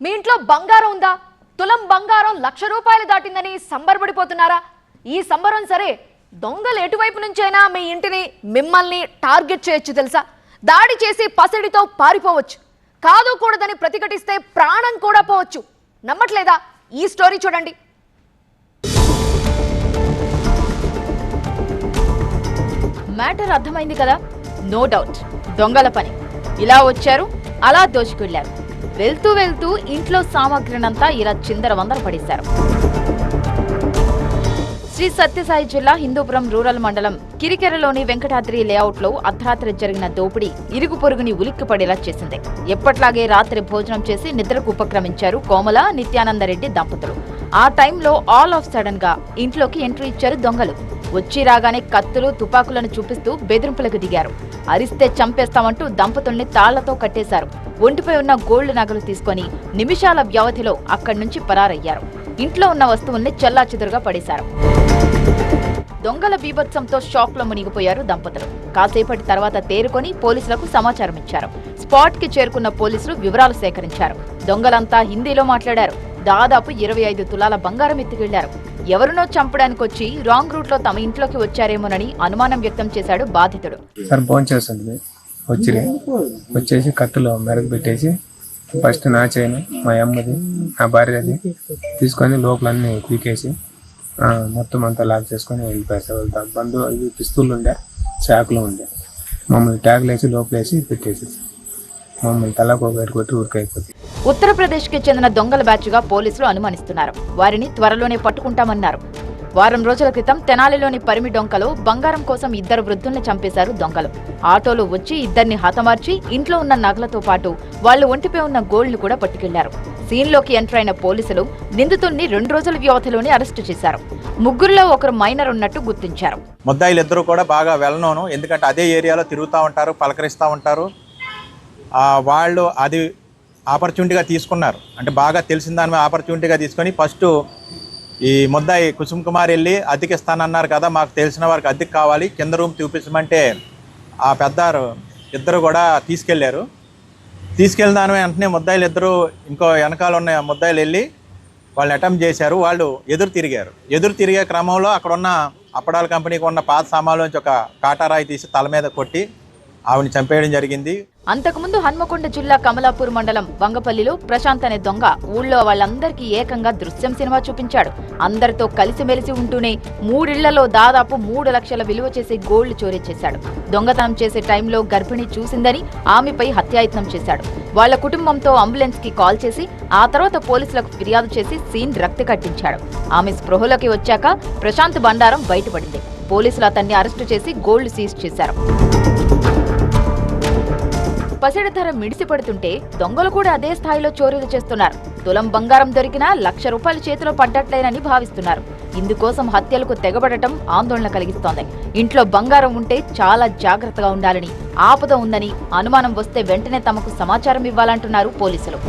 మీ ఇంట్లో బంగారం ఉందా? తులం బంగారం లక్ష రూపాయలు దాటిందని సంబరపడిపోతున్నారా? ఈ సంబరం సరే దొంగలు ఎటువైపు నుంచైనా మీ ఇంటిని మిమ్మల్ని టార్గెట్ చేయొచ్చు తెలుసా? దాడి చేసి పసిడితో పారిపోవచ్చు. కాదు కూడదని ప్రతిఘటిస్తే ప్రాణం కూడా పోవచ్చు. నమ్మట్లేదా? ఈ స్టోరీ చూడండి. మ్యాటర్ అర్థమైంది కదా? No doubt. దొంగల పని. ఇలా వచ్చారు అలా దోచుకెళ్ళారు. వెళ్తూ వెళ్తూ ఇంట్లో సామాగ్రినంతా ఇలా చిందర వందర పడేశారు. శ్రీ సత్యసాయి జిల్లా హిందూపురం రూరల్ మండలం కిరికెరలోని వెంకటాద్రి లేఅవుట్లో అర్ధరాత్రి జరిగిన దోపిడీ ఇరుగు పొరుగుని ఉలిక్కి పడేలా చేసింది. ఎప్పట్లాగే రాత్రి భోజనం చేసి నిద్రకు ఉపక్రమించారు కోమల నిత్యానందరెడ్డి దంపతులు. ఆ టైంలో ఆల్ ఆఫ్ సడన్గా ఇంట్లోకి ఎంట్రీ ఇచ్చారు దొంగలు. వచ్చి రాగానే కత్తులు తుపాకులను చూపిస్తూ బెదిరింపులకు దిగారు. అరిస్తే చంపేస్తామంటూ దంపతుల్ని తాళ్ళతో కట్టేశారు. ఒంటిపై ఉన్న గోల్డ్ నగలు తీసుకొని నిమిషాల వ్యవధిలో అక్కడి నుంచి పరారయ్యారు. ఇంట్లో ఉన్న వస్తువుల్ని చెల్లాచెదురుగా పడేశారు. దొంగల బీభత్సంతో షాక్లో మునిగిపోయారు దంపతులు. కాసేపటి తర్వాత తేరుకొని పోలీసులకు సమాచారం ఇచ్చారు స్పాట్కి చేరుకున్న పోలీసులు వివరాలు సేకరించారు. దొంగలంతా హిందీలో మాట్లాడారు. దాదాపు ఇరవై ఐదు తులాల బంగారం ఎత్తుకెళ్ళారు. ఎవరినో చంపడానికి వచ్చి రాంగ్ రూట్లో తమ ఇంట్లోకి వచ్చారేమోనని అనుమానం వ్యక్తం చేశాడు బాధితుడు. సార్ ఫోన్ చేస్తుంది. వచ్చి వచ్చేసి కత్తులో మెరుగు పెట్టేసి ఫస్ట్ నా చైన్ మా అమ్మది నా భార్యది తీసుకొని లోపలన్నీ పీకేసి మొత్తం అంతా లాక్ చేసుకొని వెళ్ళిపోయారు. సార్ వెళ్తాం ఇవి పిస్తులు ఉండే చాకులు ఉండే. మమ్మల్ని ట్యాగులు వేసి లోపలేసి పెట్టేసి మమ్మల్ని తలకు ఒకటి కొట్టి ఊరికైపోతుంది ఉత్తరప్రదేశ్కి చెందిన దొంగల బ్యాచ్గా పోలీసులు అనుమానిస్తున్నారు. వారిని త్వరలోనే పట్టుకుంటామన్నారు. వారం రోజుల క్రితం తెనాలిలోని పరిమి డొంకలో బంగారం కోసం ఇద్దరు వృద్ధుల్ని చంపేశారు దొంగలు. ఆటోలో వచ్చి ఇద్దరిని హతమార్చి ఇంట్లో ఉన్న నగలతో పాటు వాళ్ళు ఒంటిపై ఉన్న గోల్డ్ కూడా పట్టుకెళ్ళారు. సీన్లోకి ఎంటర్ అయిన పోలీసులు నిందితుల్ని రెండు రోజుల వ్యవధిలోనే అరెస్టు చేశారు. ముగ్గురులో ఒకరు మైనర్ ఉన్నట్టు గుర్తించారు. ముద్దాయిలు ఇద్దరు కూడా బాగా వెళ్ళనోను. ఎందుకంటే అదే ఏరియాలో తిరుగుతూ ఉంటారు పలకరిస్తూ ఉంటారు. వాళ్ళు అది ఆపర్చునిటీగా తీసుకున్నారు. అంటే బాగా తెలిసిన దాని మీద ఆపర్చునిటీగా తీసుకొని ఫస్ట్ ఈ ముద్దాయి కుసుమ్ కుమార్ వెళ్ళి అద్దెకి ఇస్తానన్నారు కదా మాకు తెలిసిన వారికి అద్దెకి కావాలి కింద రూమ్ చూపించమంటే ఆ పెద్దారు ఇద్దరు కూడా తీసుకెళ్ళారు తీసుకెళ్ళిన దాని వెంటనే ముద్దాయిలు ఇద్దరు ఇంకో వెనకాల ఉన్న ముద్దాయిలు వెళ్ళి వాళ్ళని అటెంప్ట్ చేశారు. వాళ్ళు ఎదురు తిరిగారు. ఎదురు తిరిగే క్రమంలో అక్కడ ఉన్న అప్పడాల కంపెనీకి ఉన్న పాత సామాన్ల నుంచి ఒక కాటారాయి తీసి తల మీద కొట్టి ఆవిడని చంపేయడం జరిగింది. అంతకుముందు హన్మకొండ జిల్లా కమలాపూర్ మండలం వంగపల్లిలో ప్రశాంత్ అనే దొంగ ఊళ్ళో వాళ్ళందరికీ ఏకంగా దృశ్యం సినిమా చూపించాడు. అందరితో కలిసిమెలిసి ఉంటూనే మూడిళ్ళలో దాదాపు మూడు లక్షల విలువ చేసే గోల్డ్ చోరీ చేశాడు. దొంగతనం చేసే టైంలో గర్భిణి చూసిందని ఆమెపై హత్యాయత్నం చేశాడు. వాళ్ళ కుటుంబంతో అంబులెన్స్కి కాల్ చేసి ఆ తర్వాత పోలీసులకు ఫిర్యాదు చేసి సీన్ రక్తి కట్టించాడు. ఆమె స్పృహలోకి వచ్చాక ప్రశాంత్ బండారం బయటపడింది. పోలీసులు అతన్ని అరెస్టు చేసి గోల్డ్ సీజ్ చేశారు. పసిడి ధర మిడిసిపడుతుంటే దొంగలు కూడా అదే స్థాయిలో చోరీలు చేస్తున్నారు. తులం బంగారం దొరికినా లక్ష రూపాయలు చేతిలో పడ్డట్లేనని భావిస్తున్నారు. ఇందుకోసం హత్యలకు తెగబడటం ఆందోళన కలిగిస్తోంది. ఇంట్లో బంగారం ఉంటే చాలా జాగ్రత్తగా ఉండాలని ఆపద ఉందని అనుమానం వస్తే వెంటనే తమకు సమాచారం ఇవ్వాలంటున్నారు పోలీసులు.